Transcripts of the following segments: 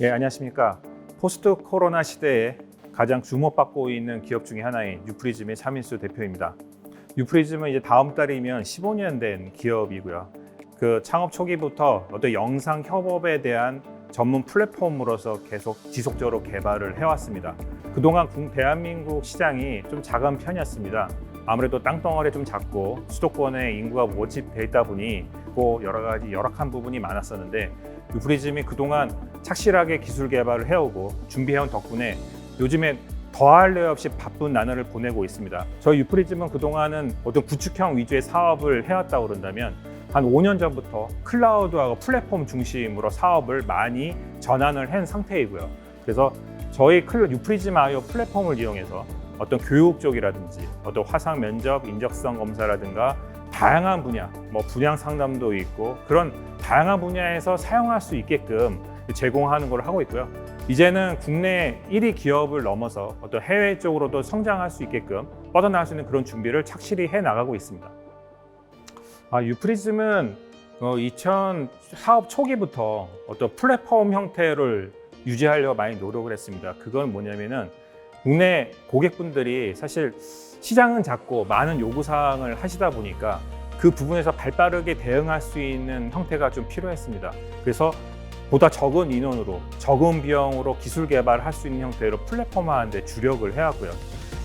예, 안녕하십니까. 포스트 코로나 시대에 가장 주목받고 있는 기업 중에 하나인 유프리즘의 차민수 대표입니다. 유프리즘은 이제 다음 달이면 15년 된 기업이고요. 그 창업 초기부터 어떤 영상 협업에 대한 전문 플랫폼으로서 계속 지속적으로 개발을 해왔습니다. 그동안 국- 대한민국 시장이 좀 작은 편이었습니다. 아무래도 땅덩어리 좀 작고 수도권에 인구가 모집돼 있다 보니 또 여러 가지 열악한 부분이 많았었는데 유프리즘이 그동안 착실하게 기술 개발을 해오고 준비해온 덕분에 요즘에 더할 래 없이 바쁜 나날을 보내고 있습니다. 저희 유프리즘은 그동안은 어떤 구축형 위주의 사업을 해왔다고 그런다면 한 5년 전부터 클라우드하고 플랫폼 중심으로 사업을 많이 전환을 한 상태이고요. 그래서 저희 클 유프리즘 아이오 플랫폼을 이용해서 어떤 교육 쪽이라든지 어떤 화상 면접, 인적성 검사라든가 다양한 분야, 뭐 분양 상담도 있고 그런 다양한 분야에서 사용할 수 있게끔 제공하는 걸 하고 있고요. 이제는 국내 1위 기업을 넘어서 어떤 해외 쪽으로도 성장할 수 있게끔 뻗어나갈 수 있는 그런 준비를 착실히 해 나가고 있습니다. 아, 유프리즘은 어, 2000 사업 초기부터 어떤 플랫폼 형태를 유지하려고 많이 노력을 했습니다. 그건 뭐냐면은 국내 고객분들이 사실 시장은 작고 많은 요구 사항을 하시다 보니까 그 부분에서 발빠르게 대응할 수 있는 형태가 좀 필요했습니다. 그래서 보다 적은 인원으로 적은 비용으로 기술 개발할 수 있는 형태로 플랫폼화하는 데 주력을 해왔고요.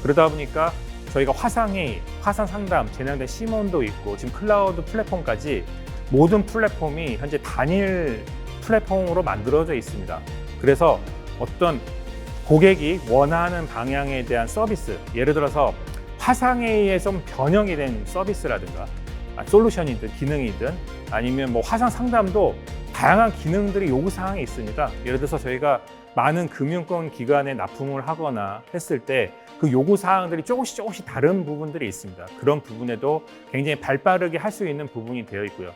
그러다 보니까 저희가 화상이 화상 상담, 재난된 시몬도 있고 지금 클라우드 플랫폼까지 모든 플랫폼이 현재 단일 플랫폼으로 만들어져 있습니다. 그래서 어떤 고객이 원하는 방향에 대한 서비스, 예를 들어서 화상에 의해 좀 변형이 된 서비스라든가 아, 솔루션이든 기능이든 아니면 뭐 화상 상담도 다양한 기능들이 요구 사항이 있습니다. 예를 들어서 저희가 많은 금융권 기관에 납품을 하거나 했을 때 그 요구 사항들이 조금씩 조금씩 다른 부분들이 있습니다. 그런 부분에도 굉장히 발빠르게 할 수 있는 부분이 되어 있고요.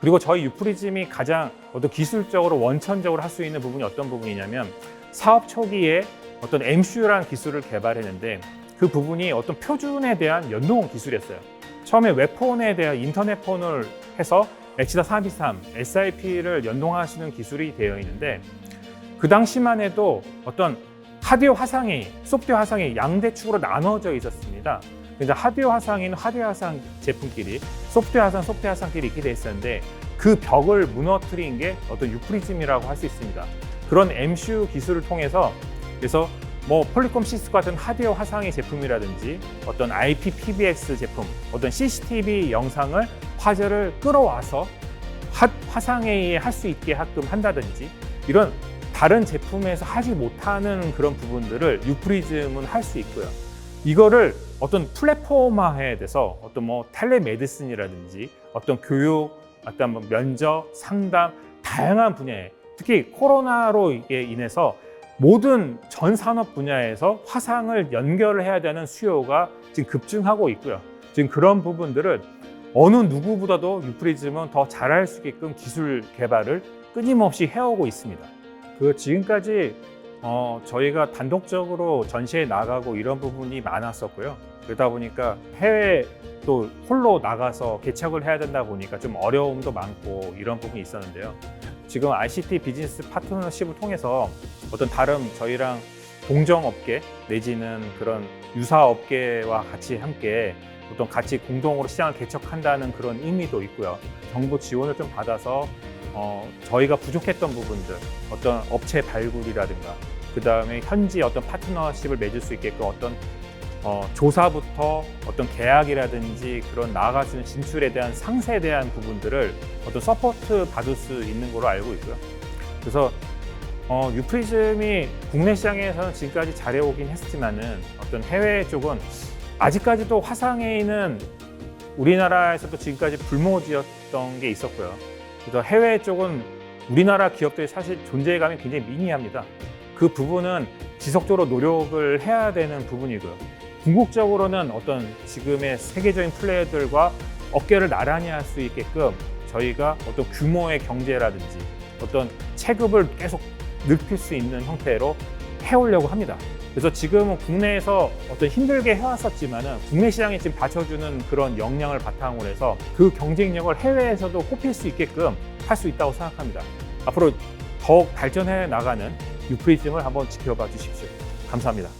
그리고 저희 유프리즘이 가장 어떤 기술적으로 원천적으로 할 수 있는 부분이 어떤 부분이냐면 사업 초기에 어떤 MCU라는 기술을 개발했는데 그 부분이 어떤 표준에 대한 연동 기술이었어요. 처음에 웹폰에 대한 인터넷 폰을 해서 엑시다 323, SIP를 연동하시는 기술이 되어 있는데 그 당시만 해도 어떤 하드웨어 화상이 소프트웨어 화상이 양대 축으로 나눠져 있었습니다. 그래서 하드웨어 화상인 하드웨어 화상 제품끼리 소프트웨어 화상 소프트웨어 화상끼리 있게 돼 있었는데 그 벽을 무너뜨린 게 어떤 유프리즘이라고 할 수 있습니다. 그런 MCU 기술을 통해서 그래서 뭐 폴리콤 시스 같은 하드웨어 화상의 제품이라든지 어떤 IP PBX 제품, 어떤 CCTV 영상을 화제를 끌어와서 화, 화상에 의해 할수 있게 하끔 한다든지 이런 다른 제품에서 하지 못하는 그런 부분들을 유프리즘은 할 수 있고요. 이거를 어떤 플랫폼화해야 돼서 어떤 뭐 텔레메디슨이라든지 어떤 교육, 어떤 뭐 면접, 상담 다양한 분야에 특히 코로나로 인해서 모든 전 산업 분야에서 화상을 연결을 해야 되는 수요가 지금 급증하고 있고요. 지금 그런 부분들을 어느 누구보다도 유프리즘은 더 잘할 수 있게끔 기술 개발을 끊임없이 해오고 있습니다. 그 지금까지 어, 저희가 단독적으로 전시에 나가고 이런 부분이 많았었고요. 그러다 보니까 해외 또 홀로 나가서 개척을 해야 된다 보니까 좀 어려움도 많고 이런 부분이 있었는데요. 지금 ICT 비즈니스 파트너십을 통해서 어떤 다른 저희랑 동정 업계 내지는 그런 유사 업계와 같이 함께 어떤 같이 공동으로 시장을 개척한다는 그런 의미도 있고요. 정부 지원을 좀 받아서 어, 저희가 부족했던 부분들, 어떤 업체 발굴이라든가, 그 다음에 현지 어떤 파트너십을 맺을 수 있게끔 어떤 어, 조사부터 어떤 계약이라든지 그런 나아갈 수 있는 진출에 대한 상세에 대한 부분들을 어떤 서포트 받을 수 있는 걸로 알고 있고요. 그래서 어, 유프리즘이 국내 시장에서는 지금까지 잘해오긴 했지만은 어떤 해외 쪽은 아직까지도 화상에는 우리나라에서도 지금까지 불모지였던 게 있었고요. 그래서 해외 쪽은 우리나라 기업들이 사실 존재감이 굉장히 미미합니다. 그 부분은 지속적으로 노력을 해야 되는 부분이고요. 궁극적으로는 어떤 지금의 세계적인 플레이어들과 어깨를 나란히 할 수 있게끔 저희가 어떤 규모의 경제라든지 어떤 체급을 계속 넓힐 수 있는 형태로 해오려고 합니다. 그래서 지금은 국내에서 어떤 힘들게 해왔었지만은 국내 시장에 지금 받쳐주는 그런 역량을 바탕으로 해서 그 경쟁력을 해외에서도 꼽힐 수 있게끔 할 수 있다고 생각합니다. 앞으로 더 더욱 발전해 나가는 유프리즘을 한번 지켜봐 주십시오. 감사합니다.